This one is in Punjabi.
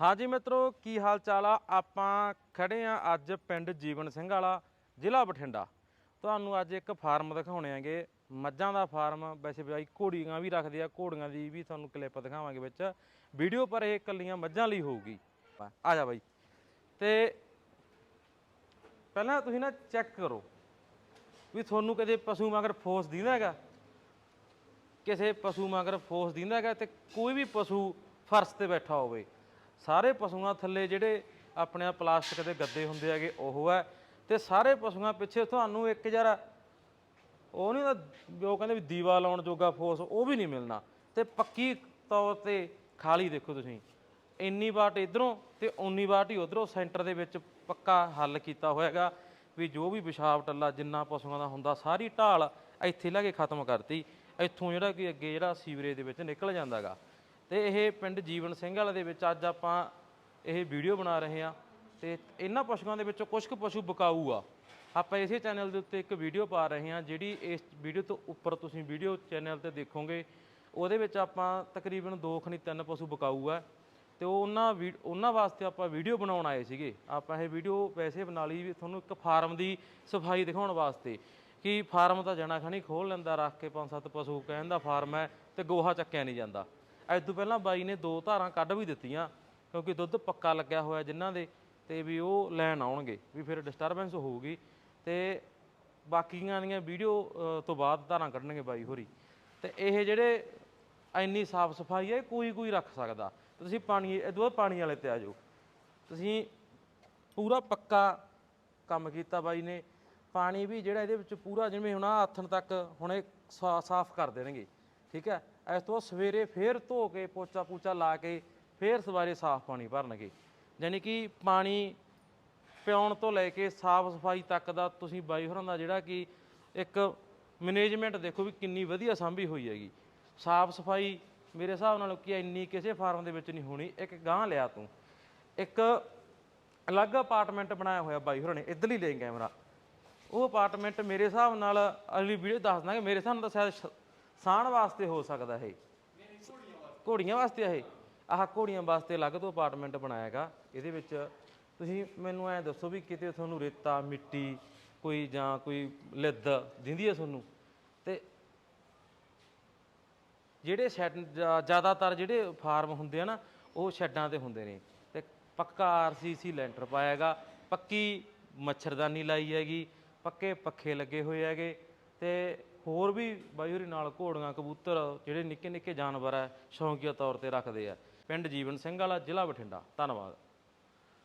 ਹਾਂਜੀ ਮਿੱਤਰੋ, ਕੀ ਹਾਲ ਚਾਲ ਆ? ਆਪਾਂ ਖੜੇ ਆ ਅੱਜ ਪਿੰਡ ਜੀਵਨ ਸਿੰਘ ਵਾਲਾ, ਜ਼ਿਲ੍ਹਾ ਬਠਿੰਡਾ। ਤੁਹਾਨੂੰ ਅੱਜ ਇੱਕ ਫਾਰਮ ਦਿਖਾਉਣੇ ਆਂਗੇ। ਮੱਝਾਂ ਦਾ ਫਾਰਮ, ਵੈਸੇ ਬਾਈ ਘੋੜੀਆਂ ਵੀ ਰੱਖਦੇ ਆ, ਘੋੜੀਆਂ ਦੀ ਵੀ ਤੁਹਾਨੂੰ ਕਲਿੱਪ ਦਿਖਾਵਾਂਗੇ ਵਿੱਚ। ਵੀਡੀਓ ਪਰ ਇਹ ਇਕੱਲੀਆਂ ਮੱਝਾਂ ਲਈ ਹੋਊਗੀ। ਆ ਜਾ ਬਾਈ। ਤੇ ਪਹਿਲਾਂ ਤੁਸੀਂ ਨਾ ਚੈੱਕ ਕਰੋ ਵੀ ਤੁਹਾਨੂੰ ਕਦੇ ਪਸ਼ੂ ਮਗਰ ਫੋਰਸ ਦਿੰਦਾ ਹੈਗਾ? ਕਿਸੇ ਪਸ਼ੂ ਮਗਰ ਫੋਰਸ ਦਿੰਦਾ ਹੈਗਾ ਤੇ ਕੋਈ ਵੀ ਪਸ਼ੂ ਫਰਸ਼ ਤੇ ਬੈਠਾ ਹੋਵੇ। ਸਾਰੇ ਪਸ਼ੂਆਂ ਥੱਲੇ ਜਿਹੜੇ ਆਪਣੇ ਆ ਪਲਾਸਟਿਕ ਦੇ ਗੱਦੇ ਹੁੰਦੇ ਹੈਗੇ, ਉਹ ਹੈ। ਤੇ ਸਾਰੇ ਪਸ਼ੂਆਂ ਪਿੱਛੇ ਤੁਹਾਨੂੰ ਇੱਕ ਯਾਰ ਉਹ ਨਹੀਂ ਉਹ ਉਹ ਕਹਿੰਦੇ ਵੀ ਦੀਵਾ ਲਾਉਣ ਜੋਗਾ ਫੋਰਸ ਉਹ ਵੀ ਨਹੀਂ ਮਿਲਣਾ। ਤੇ ਪੱਕੀ ਤੌਰ ਤੇ ਖਾਲੀ ਦੇਖੋ ਤੁਸੀਂ। ਇੰਨੀ ਵਾਟ ਇਧਰੋਂ ਤੇ 19 ਵਾਟ ਹੀ ਉਧਰੋਂ ਸੈਂਟਰ ਦੇ ਵਿੱਚ ਪੱਕਾ ਹੱਲ ਕੀਤਾ ਹੋਇਆਗਾ ਵੀ ਜੋ ਵੀ ਪਿਸ਼ਾਬ ਟੱਲਾ ਜਿੰਨਾ ਪਸ਼ੂਆਂ ਦਾ ਹੁੰਦਾ, ਸਾਰੀ ਢਾਲ ਇੱਥੇ ਲਾ ਕੇ ਖਤਮ ਕਰਤੀ। ਇੱਥੋਂ ਜਿਹੜਾ ਕਿ ਅੱਗੇ ਜਿਹੜਾ ਸੀਵਰੇਜ ਦੇ ਵਿੱਚ ਨਿਕਲ ਜਾਂਦਾਗਾ ਤੇ ਇਹ ਪਿੰਡ ਜੀਵਨ ਸਿੰਘ ਵਾਲੇ ਦੇ ਵਿੱਚ ਅੱਜ ਆਪਾਂ ਇਹ ਵੀਡੀਓ ਬਣਾ ਰਹੇ ਹਾਂ ਤੇ ਇਹਨਾਂ ਪਸ਼ੂਆਂ ਦੇ ਵਿੱਚੋਂ ਕੁਝ ਕੁ ਪਸ਼ੂ ਬਕਾਊ ਆ। ਆਪਾਂ ਇਸੇ ਚੈਨਲ ਦੇ ਉੱਤੇ ਇੱਕ ਵੀਡੀਓ ਪਾ ਰਹੇ ਹਾਂ ਜਿਹੜੀ ਇਸ ਵੀਡੀਓ ਤੋਂ ਉੱਪਰ ਤੁਸੀਂ ਵੀਡੀਓ ਚੈਨਲ ਤੇ ਦੇਖੋਗੇ, ਉਹਦੇ ਵਿੱਚ ਆਪਾਂ ਤਕਰੀਬਨ ਦੋ ਖਣੀ ਤਿੰਨ ਪਸ਼ੂ ਬਕਾਊ ਆ ਤੇ ਉਹ ਉਹਨਾਂ ਵੀ- ਉਹਨਾਂ ਵਾਸਤੇ ਆਪਾਂ ਵੀਡੀਓ ਬਣਾਉਣ ਆਏ ਸੀਗੇ। ਆਪਾਂ ਇਹ ਵੀਡੀਓ ਵੈਸੇ ਬਣਾ ਲਈ ਵੀ ਤੁਹਾਨੂੰ ਇੱਕ ਫਾਰਮ ਦੀ ਸਫ਼ਾਈ ਦਿਖਾਉਣ ਵਾਸਤੇ ਕਿ ਫਾਰਮ ਤਾਂ ਜਣਾ ਖਣੀ ਖੋਲ ਲੈਂਦਾ, ਰੱਖ ਕੇ ਪੰਜ ਸੱਤ ਪਸ਼ੂ, ਕਹਿਣ ਦਾ ਫਾਰਮ ਹੈ ਤੇ ਗੋਹਾ ਚੱਕਿਆ ਨਹੀਂ ਜਾਂਦਾ। ਅੱਜ ਤੋਂ ਪਹਿਲਾਂ ਬਾਈ ਨੇ ਦੋ ਧਾਰਾਂ ਕੱਢ ਵੀ ਦਿੱਤੀਆਂ, ਕਿਉਂਕਿ ਦੁੱਧ ਪੱਕਾ ਲੱਗਿਆ ਹੋਇਆ ਜਿਨ੍ਹਾਂ ਦੇ ਤੇ ਵੀ ਉਹ ਲੈਣ ਆਉਣਗੇ, ਵੀ ਫਿਰ ਡਿਸਟਰਬੈਂਸ ਹੋਊਗੀ ਤੇ ਬਾਕੀਆਂ ਦੀਆਂ ਵੀਡੀਓ ਤੋਂ ਬਾਅਦ ਧਾਰਾਂ ਕੱਢਣਗੇ ਬਾਈ ਹੋਰੀ। ਤੇ ਇਹ ਜਿਹੜੇ ਇੰਨੀ ਸਾਫ਼ ਸਫ਼ਾਈ ਹੈ ਕੋਈ ਕੋਈ ਰੱਖ ਸਕਦਾ। ਤੁਸੀਂ ਪਾਣੀ, ਇਹ ਤੋਂ ਪਾਣੀ ਵਾਲੇ ਤੇ ਆ ਜਾਓ। ਤੁਸੀਂ ਪੂਰਾ ਪੱਕਾ ਕੰਮ ਕੀਤਾ ਬਾਈ ਨੇ। ਪਾਣੀ ਵੀ ਜਿਹੜਾ ਇਹਦੇ ਵਿੱਚ ਪੂਰਾ ਜਿਵੇਂ ਹੁਣ ਆਥਣ ਤੱਕ ਹੁਣ ਇਹ ਸਾ- ਸਾਫ਼ ਕਰ ਦੇਣਗੇ। ਠੀਕ ਹੈ? ਇਸ ਤੋਂ ਸਵੇਰੇ ਫੇਰ ਧੋ ਕੇ ਪੋਚਾ ਪੂਚਾ ਲਾ ਕੇ ਫੇਰ ਸਵਾਰੇ ਸਾਫ਼ ਪਾਣੀ ਭਰਨਗੇ। ਯਾਨੀ ਕਿ ਪਾਣੀ ਪਿਆਉਣ ਤੋਂ ਲੈ ਕੇ ਸਾਫ਼ ਸਫ਼ਾਈ ਤੱਕ ਦਾ ਤੁਸੀਂ ਬਾਈ ਹੋਰਾਂ ਦਾ ਜਿਹੜਾ ਕਿ ਇੱਕ ਮੈਨੇਜਮੈਂਟ ਦੇਖੋ ਵੀ ਕਿੰਨੀ ਵਧੀਆ ਸਾਂਭੀ ਹੋਈ ਹੈਗੀ। ਸਾਫ਼ ਸਫ਼ਾਈ ਮੇਰੇ ਹਿਸਾਬ ਨਾਲ ਕੀ ਇੰਨੀ ਕਿਸੇ ਫਾਰਮ ਦੇ ਵਿੱਚ ਨਹੀਂ ਹੋਣੀ। ਇੱਕ ਗਾਂ ਲਿਆ ਤੂੰ। ਇੱਕ ਅਲੱਗ ਅਪਾਰਟਮੈਂਟ ਬਣਾਇਆ ਹੋਇਆ ਬਾਈ ਹੋਰਾਂ ਨੇ ਇੱਧਰ ਹੀ ਲੈ ਕੈਮਰਾ ਉਹ ਅਪਾਰਟਮੈਂਟ ਮੇਰੇ ਹਿਸਾਬ ਨਾਲ ਅਗਲੀ ਵੀਡੀਓ ਦੱਸ ਦਾਂਗੇ। ਮੇਰੇ ਹਿਸਾਬ ਨਾਲ ਤਾਂ ਸ਼ਾਇਦ ਸ਼- ਸਾਣ ਵਾਸਤੇ ਹੋ ਸਕਦਾ ਇਹ। ਘੋੜੀਆਂ ਵਾਸਤੇ ਇਹ। ਆਹ ਘੋੜੀਆਂ ਵਾਸਤੇ ਅਲੱਗ ਤੋਂ ਅਪਾਰਟਮੈਂਟ ਬਣਾਇਆ ਹੈਗਾ। ਇਹਦੇ ਵਿੱਚ ਤੁਸੀਂ ਮੈਨੂੰ ਐ ਦੱਸੋ ਵੀ ਕਿਤੇ ਤੁਹਾਨੂੰ ਰੇਤਾ, ਮਿੱਟੀ, ਕੋਈ ਜਾਂ ਕੋਈ ਲਿੱਦ ਦਿੰਦੀ ਹੈ ਤੁਹਾਨੂੰ? ਤੇ ਜਿਹੜੇ ਸ਼ੈਡ ਜ਼ਿਆਦਾਤਰ ਜਿਹੜੇ ਫਾਰਮ ਹੁੰਦੇ ਆ ਨਾ, ਉਹ ਸ਼ੈੱਡਾਂ ਤੇ ਹੁੰਦੇ ਨੇ। ਤੇ ਪੱਕਾ ਆਰਸੀਸੀ ਲੈਂਟਰ ਪਾਇਆ ਹੈਗਾ। ਪੱਕੀ ਮੱਛਰਦਾਨੀ ਲਾਈ ਹੈਗੀ। ਪੱਕੇ ਪੱਖੇ ਲੱਗੇ ਹੋਏ ਹੈਗੇ। ਤੇ ਹੋਰ ਵੀ ਬਾਈ ਹੋਰੀ ਨਾਲ ਘੋੜੀਆਂ, ਕਬੂਤਰ, ਜਿਹੜੇ ਨਿੱਕੇ ਨਿੱਕੇ ਜਾਨਵਰ ਆ ਸ਼ੌਂਕੀਆ ਤੌਰ ਤੇ ਰੱਖਦੇ ਆ। ਪਿੰਡ ਜੀਵਨ ਸਿੰਘ ਵਾਲਾ, ਜ਼ਿਲ੍ਹਾ ਬਠਿੰਡਾ। ਧੰਨਵਾਦ।